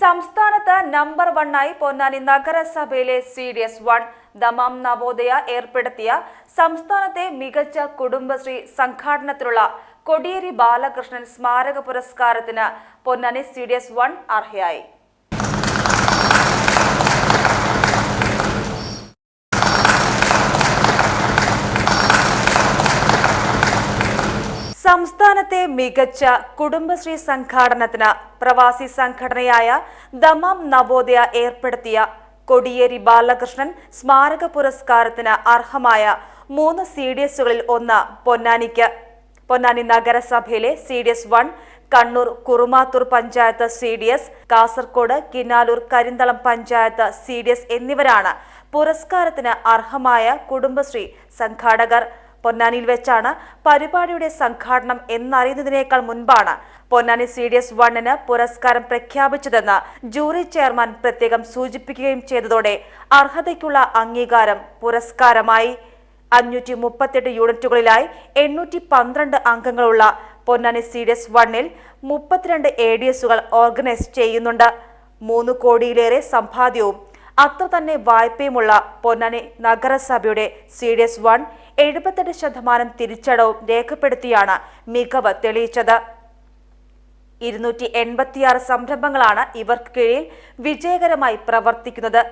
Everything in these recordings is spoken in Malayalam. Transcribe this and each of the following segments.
സംസ്ഥാനത്ത് നമ്പർ വണ്ണായി പൊന്നാനി നഗരസഭയിലെ C D S one Dammam Navodaya ഏർപ്പെടുത്തിയ സംസ്ഥാനത്തെ മികച്ച കുടുംബശ്രീ സംഘാടനത്തിലുള്ള കൊടിയേരി ബാലകൃഷ്ണൻ സ്മാരക പുരസ്കാരത്തിന് Ponnani C D S one അർഹയായി. സംസ്ഥാനത്തെ മികച്ച കുടുംബശ്രീ സംഘാടനത്തിന് പ്രവാസി സംഘടനയായ ദമാം നവോദയ ഏർപ്പെടുത്തിയ കൊടിയേരി ബാലകൃഷ്ണൻ സ്മാരക പുരസ്കാരത്തിന് അർഹമായ മൂന്ന് സി ഡി എസുകളിൽ ഒന്ന് പൊന്നാനിക്ക്. പൊന്നാനി നഗരസഭയിലെ C D S one Kannur Kurumathur panchayat C D S Kasaragod Kinalur Karinthalam panchayat C D S എന്നിവരാണ് പുരസ്കാരത്തിന് അർഹമായ കുടുംബശ്രീ സംഘാടകർ. പൊന്നാനിയിൽ വെച്ചാണ് പരിപാടിയുടെ സംഘാടനം എന്നറിയുന്നതിനേക്കാൾ മുൻപാണ് പൊന്നാനി സി ഡി എസ് വണ്ണിന് പുരസ്കാരം പ്രഖ്യാപിച്ചതെന്ന് ജൂറി ചെയർമാൻ പ്രത്യേകം സൂചിപ്പിക്കുകയും ചെയ്തതോടെ അർഹതയ്ക്കുള്ള അംഗീകാരം പുരസ്കാരമായി. അഞ്ഞൂറ്റി മുപ്പത്തെട്ട് യൂണിറ്റുകളിലായി എണ്ണൂറ്റി പന്ത്രണ്ട് അംഗങ്ങളുള്ള പൊന്നാനി സി ഡി എസ് വണ്ണിൽ മുപ്പത്തിരണ്ട് എ ഡി എസുകൾ ഓർഗനൈസ് ചെയ്യുന്നുണ്ട്. മൂന്ന് കോടിയിലേറെ സമ്പാദ്യവും അത്ര തന്നെ വായ്പയുമുള്ള പൊന്നാനി നഗരസഭയുടെ സി ഡി എസ് വൺ എഴുപത്തെട്ട് ശതമാനം തിരിച്ചടവും രേഖപ്പെടുത്തിയാണ് മികവ് തെളിയിച്ചത്. ഇരുന്നൂറ്റി എൺപത്തിയാറ് സംരംഭങ്ങളാണ് ഇവർക്ക് കീഴിൽ വിജയകരമായി പ്രവർത്തിക്കുന്നത്.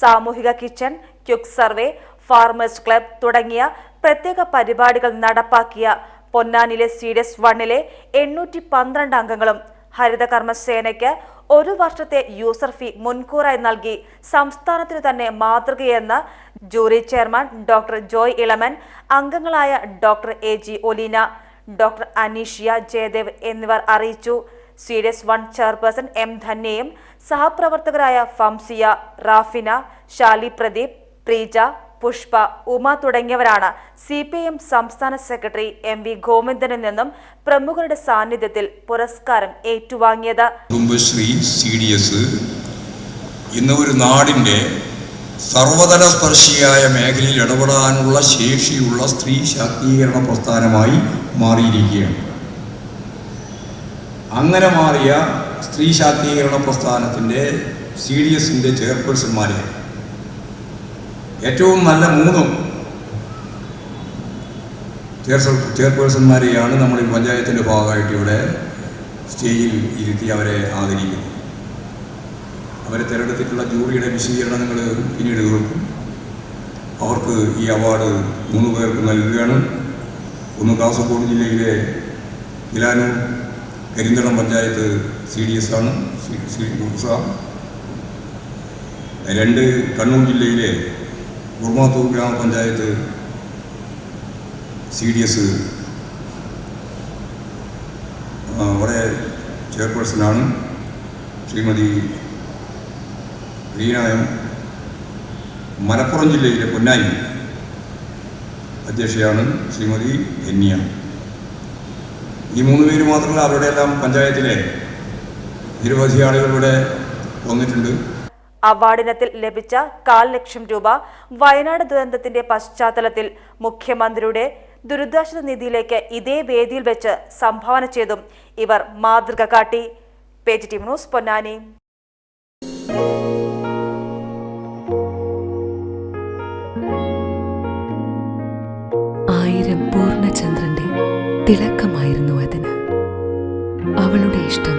സാമൂഹിക kitchen quick survey farmers club തുടങ്ങിയ പ്രത്യേക പരിപാടികൾ നടപ്പാക്കിയ പൊന്നാനിലെ സി ഡി എസ് വണ്ണിലെ എണ്ണൂറ്റി പന്ത്രണ്ട് അംഗങ്ങളും ഹരിതകർമ്മസേനയ്ക്ക് ഒരു വർഷത്തെ യൂസർ ഫീ മുൻകൂറായി നൽകി സംസ്ഥാനത്തിന് തന്നെ മാതൃകയെന്ന് jury chairman doctor Joy Elaman അംഗങ്ങളായ doctor A G Oleena doctor Aneeshya Jayadev എന്നിവർ അറിയിച്ചു. C D S one chairperson M ധന്യയും സഹപ്രവർത്തകരായ ഫംസിയ റാഫിന ഷാലി പ്രദീപ് പ്രീജ പുഷ്പ ഉമ തുടങ്ങിയവരാണ് സി പി എം സംസ്ഥാന സെക്രട്ടറി എം വി ഗോവിന്ദനിൽ നിന്നും പ്രമുഖരുടെ സാന്നിധ്യത്തിൽ പുരസ്കാരം ഏറ്റുവാങ്ങിയത്. കുടുംബശ്രീ സി ഡി എസ് ഇന്ന് ഒരു നാടിന്റെ സർവതല സ്പർശിയായ മേഖലയിൽ ഇടപെടാനുള്ള ശേഷിയുള്ള സ്ത്രീ ശാക്തീകരണ പ്രസ്ഥാനമായി മാറിയിരിക്കുകയാണ്. അങ്ങനെ മാറിയ സ്ത്രീ ശാക്തീകരണ പ്രസ്ഥാനത്തിന്റെ സി ഡി എസിന്റെ ചെയർപേഴ്സൺമാരെ ഏറ്റവും നല്ല മൂന്നും ചെയർ ചെയർപേഴ്സൺമാരെയാണ് നമ്മൾ ഈ പഞ്ചായത്തിന്റെ ഭാഗമായിട്ട് ഇവിടെ സ്റ്റേജിൽ ഇരുത്തി അവരെ ആദരിക്കുന്നു അവരെ തിരഞ്ഞെടുത്തിട്ടുള്ള ജൂറിയുടെ വിശദീകരണങ്ങൾ പിന്നീട് കേൾക്കും അവർക്ക് ഈ അവാർഡ് മൂന്ന് പേർക്ക് നൽകുകയാണ്. ഒന്ന് കാസർഗോഡ് ജില്ലയിലെ Ilanur Karinthalam panchayat C D S ആണ്. ശ്രീ ഉഷ രണ്ട് കണ്ണൂർ ജില്ലയിലെ കുർമാത്തൂർ ഗ്രാമപഞ്ചായത്ത് സി ഡി എസ് അവിടെ ചെയർപേഴ്സണാണ് ശ്രീമതി റീന എം. മലപ്പുറം ജില്ലയിലെ പൊന്നാനി അധ്യക്ഷയാണ് ശ്രീമതി എന്നിയ ഈ മൂന്ന് പേര് മാത്രമല്ല അവരുടെയെല്ലാം പഞ്ചായത്തിലെ നിരവധി ആളുകൾ ഇവിടെ വന്നിട്ടുണ്ട്. അവാർഡിനത്തിൽ ലഭിച്ച കാൽ ലക്ഷം രൂപ വയനാട് ദുരന്തത്തിന്റെ പശ്ചാത്തലത്തിൽ മുഖ്യമന്ത്രിയുടെ ദുരിതാശ്വാസ നിധിയിലേക്ക് ഇതേ വേദിയിൽ വെച്ച് സംഭാവന ചെയ്തും ഇവർ മാതൃക കാട്ടി. Page team news Ponnani. ആയിരം പൂർണചന്ദ്രന്റെ തിളക്കമായിരുന്നു അതിന് അവളുടെ ഇഷ്ടം